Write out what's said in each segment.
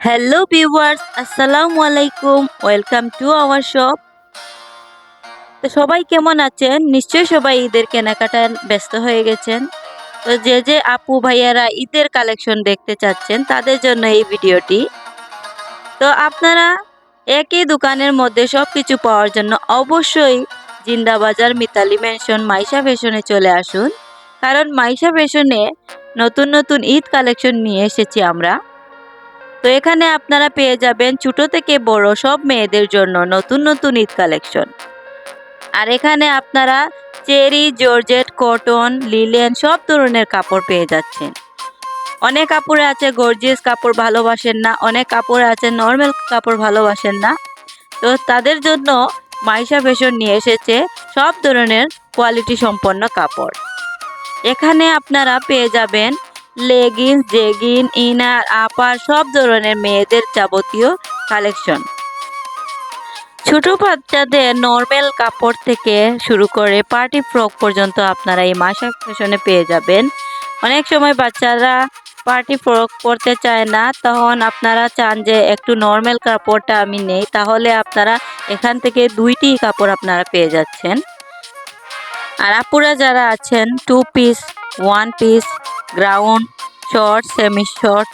Hello viewers আসসালামু আলাইকুম welcome to our shop তো সবাই কেমন আছেন? নিশ্চয়ই সবাই ঈদের কেনাকাটায় ব্যস্ত হয়ে গেছেন। তো যে যে আপু ভাইয়ারা ঈদের কালেকশন দেখতে চাচ্ছেন, তাদের জন্য এই ভিডিওটি। তো আপনারা একই দোকানের মধ্যে সব কিছু পাওয়ার জন্য অবশ্যই জিন্দাবাজার মিতালি মেনশন মাইশা ফ্যাশনে চলে আসুন। কারণ মাইশা ফ্যাশনে নতুন নতুন ঈদ কালেকশন নিয়ে এসেছি আমরা। তো এখানে আপনারা পেয়ে যাবেন ছোট থেকে বড় সব মেয়েদের জন্য নতুন নতুন ঈদ কালেকশন। আর এখানে আপনারা চেরি, জর্জেট, কটন, লিলেন সব ধরনের কাপড় পেয়ে যাচ্ছেন। অনেক কাপড়ে আছে, গর্জিয়াস কাপড় ভালোবাসেন না, অনেক কাপড়ে আছে, নর্মাল কাপড় ভালোবাসেন না। তো তাদের জন্য মাইশা ফ্যাশন নিয়ে এসেছে সব ধরনের কোয়ালিটি সম্পন্ন কাপড়। এখানে আপনারা পেয়ে যাবেন লেগিংস জেগিন ইনার আপার সব ধরনের মেয়েদের যাবতীয় কালেকশন ছোট বাচ্চাদের নর্মাল কাপড় থেকে শুরু করে পার্টি ফ্রক পর্যন্ত আপনারা এই মাসা ফ্যাশনে পেয়ে যাবেন। অনেক সময় বাচ্চারা পার্টি ফ্রক পরতে চায় না, তখন আপনারা চান যে একটু নর্মাল কাপড়টা আমি নেই, তাহলে আপনারা এখান থেকে দুইটি কাপড় আপনারা পেয়ে যাচ্ছেন। আর আপুরা যারা আছেন two piece one piece ground short semi short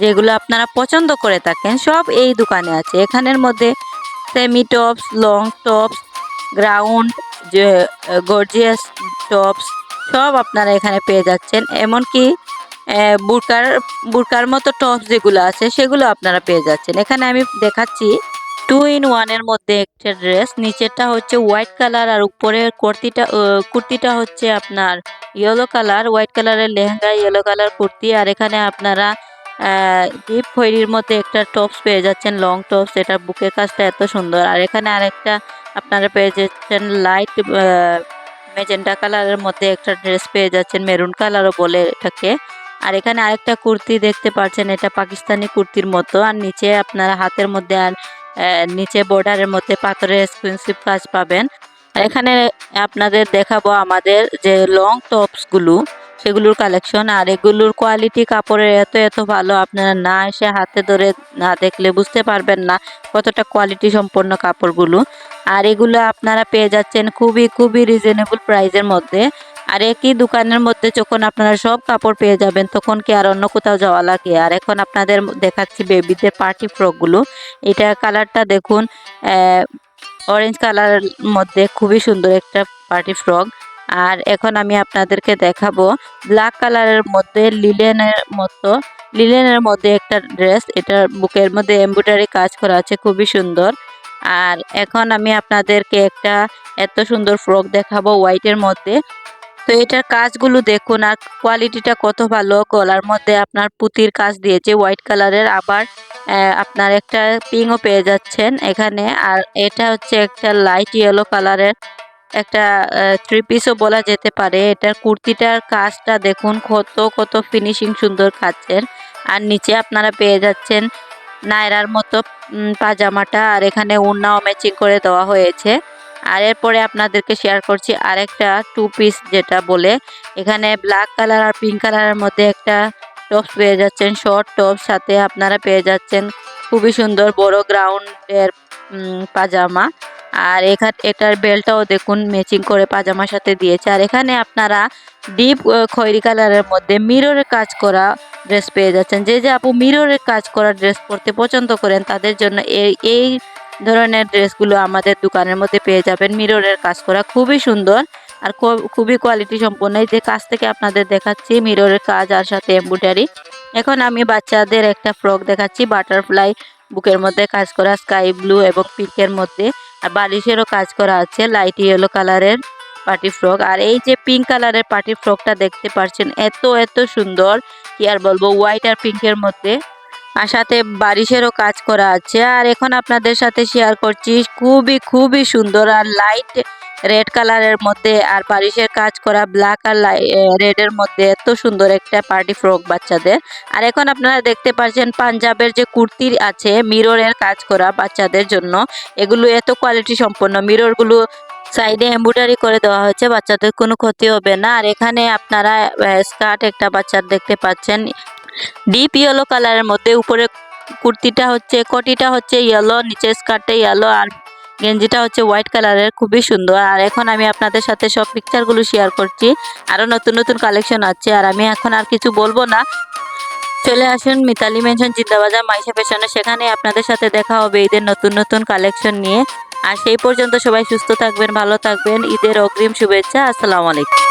যেগুলো আপনারা পছন্দ করে থাকেন, সব এই দোকানে আছে। এখানের মধ্যে semi tops long tops ground যে গর্জিয়াস টপস সব আপনারা এখানে পেয়ে যাচ্ছেন। এমনকি বুরকার বুরকার মতো টপস যেগুলো আছে, সেগুলো আপনারা পেয়ে যাচ্ছেন। এখানে আমি দেখাচ্ছি টু ইন ওয়ানের মধ্যে একটা ড্রেস নিচেরটা হচ্ছে হোয়াইট কালার আর উপরের কুর্তিটা কুর্তিটা হচ্ছে আপনার ইয়েলো কালার হোয়াইট কালারের লেহেঙ্গা ইয়েলো কালার কুর্তি আর এখানে আপনারা ডিপ খৈরির মধ্যে একটা টপস পেয়ে যাচ্ছেন লং টপস এটা বুকের কাজটা এত সুন্দর। আর এখানে আরেকটা আপনারা পেয়ে যাচ্ছেন লাইট মেজেন্টা কালারের মধ্যে একটা ড্রেস পেয়ে যাচ্ছেন মেরুন কালারও বলে এটাকে। আর এখানে আরেকটা কুর্তি দেখতে পাচ্ছেন, এটা পাকিস্তানি কুর্তির মতো। আর নিচে আপনারা হাতের মধ্যে আর নিচে বর্ডারের মধ্যে পাথরের এক্সপেন্সিভ কাজ পাবেন। এখানে আপনাদের দেখাবো আমাদের যে লং টপসগুলো সেগুলোর কালেকশন আর এগুলোর কোয়ালিটি কাপড়ের এত এত ভালো, আপনারা না এসে হাতে ধরে না দেখলে বুঝতে পারবেন না কতটা কোয়ালিটি সম্পন্ন কাপড়গুলো। আর এগুলো আপনারা পেয়ে যাচ্ছেন খুবই খুবই রিজনেবল প্রাইসের মধ্যে। আর একই দোকানের মধ্যে যখন আপনারা সব কাপড় পেয়ে যাবেন, তখন কি আর অন্য কোথাও যাওয়া লাগে? আর এখন আপনাদের দেখাচ্ছি বেবিদের পার্টি ফ্রকগুলো। এটা কালারটা দেখুন অরেঞ্জ কালারের মধ্যে খুবই সুন্দর একটা পার্টি ফ্রক। আর এখন আমি আপনাদেরকে দেখাবো ব্ল্যাক কালারের মধ্যে লিলেনের মতো লিলেনের মধ্যে একটা ড্রেস এটার বুকের মধ্যে এমব্রয়ডারি কাজ করা আছে, খুবই সুন্দর। আর এখন আমি আপনাদেরকে একটা এত সুন্দর ফ্রক দেখাবো হোয়াইটের মধ্যে। তো এটার কাজগুলো দেখুন, আর কোয়ালিটিটা কত ভালো গলার মধ্যে আপনার পুঁতির কাজ দিয়েছে হোয়াইট কালারের আবার আপনার একটা পিংও পেয়ে যাচ্ছেন এখানে। আর এটা হচ্ছে একটা লাইট ইয়েলো কালারের একটা থ্রি পিসও বলা যেতে পারে। এটার কুর্তিটার কাজটা দেখুন, কত কত ফিনিশিং সুন্দর কাজের। আর নিচে আপনারা পেয়ে যাচ্ছেন নায়রার মতো পাজামাটা। আর এখানে উন্নাও ম্যাচিং করে দেওয়া হয়েছে। আর এরপরে আপনাদেরকে শেয়ার করছি আরেকটা টু পিস যেটা বলে। এখানে ব্ল্যাক কালার আর পিঙ্ক কালারের মধ্যে একটা টপস পেয়ে যাচ্ছেন শর্ট টপ সাথে আপনারা পেয়ে যাচ্ছেন। খুবই সুন্দর বড় গ্রাউন্ডের পাজামা। আর এখানে, এটার বেল্টটাও দেখুন ম্যাচিং করে পাজামার সাথে দিয়েছে। আর এখানে আপনারা ডিপ খয়েরি কালারের মধ্যে মিররের কাজ করা ড্রেস পেয়ে যাচ্ছেন। যে যে আপু মিররের কাজ করা ড্রেস পরতে পছন্দ করেন, তাদের জন্য এই এই ধরনের ড্রেসগুলো আমাদের দোকানের মধ্যে পেয়ে যাবেন। মিররের কাজ করা খুবই সুন্দর আর খুবই কোয়ালিটি সম্পন্ন। এই যে কাজ থেকে আপনাদের দেখাচ্ছি মিররের কাজ আর সাথে এমব্রয়ডারি এখন আমি বাচ্চাদের একটা ফ্রক দেখাচ্ছি বাটারফ্লাই বুকের মধ্যে কাজ করা স্কাই ব্লু এবং পিঙ্কের মধ্যে। আর বালিশেরও কাজ করা আছে লাইট ইয়েলো কালারের পার্টি ফ্রক আর এই যে পিঙ্ক কালারের পার্টি ফ্রকটা দেখতে পাচ্ছেন এত এত সুন্দর। কি আর বলব হোয়াইট আর পিঙ্কের মধ্যে আর সাথে বারিশেরও কাজ করা আছে। আর এখন আপনাদের সাথে শেয়ার করছি, খুবই খুবই সুন্দর আর লাইট রেড কালারের মধ্যে আর বারিশের কাজ করা ব্ল্যাক আর রেডের মধ্যে এত সুন্দর একটা পার্টি ফ্রক বাচ্চাদের। আর এখন আপনারা দেখতে পাচ্ছেন পাঞ্জাবের যে কুর্তি আছে মিররের কাজ করা বাচ্চাদের জন্য। এগুলো এত কোয়ালিটি সম্পন্ন। মিররগুলো সাইডে এমব্রয়ডারি করে দেওয়া হয়েছে, বাচ্চাদের কোনো ক্ষতি হবে না। আর এখানে আপনারা স্কার্ট একটা বাচ্চার দেখতে পাচ্ছেন। ডিপ ইয়েলো কালারের মধ্যে উপরে কুর্তিটা হচ্ছে, কোটিটা হচ্ছে ইয়েলো নিচের স্কার্টটা ইয়েলো আর গেঞ্জিটা হচ্ছে হোয়াইট কালারের, খুবই সুন্দর। আর এখন আমি আপনাদের সাথে সব পিকচারগুলো শেয়ার করছি। আরও নতুন নতুন কালেকশন আছে। আর আমি এখন আর কিছু বলব না। চলে আসুন মিতালি মেনশন জিন্দাবাজার মাইশা ফ্যাশনে সেখানে আপনাদের সাথে দেখা হবে ঈদের নতুন নতুন কালেকশন নিয়ে। আর সেই পর্যন্ত সবাই সুস্থ থাকবেন, ভালো থাকবেন। ঈদের অগ্রিম শুভেচ্ছা। আসসালামু আলাইকুম।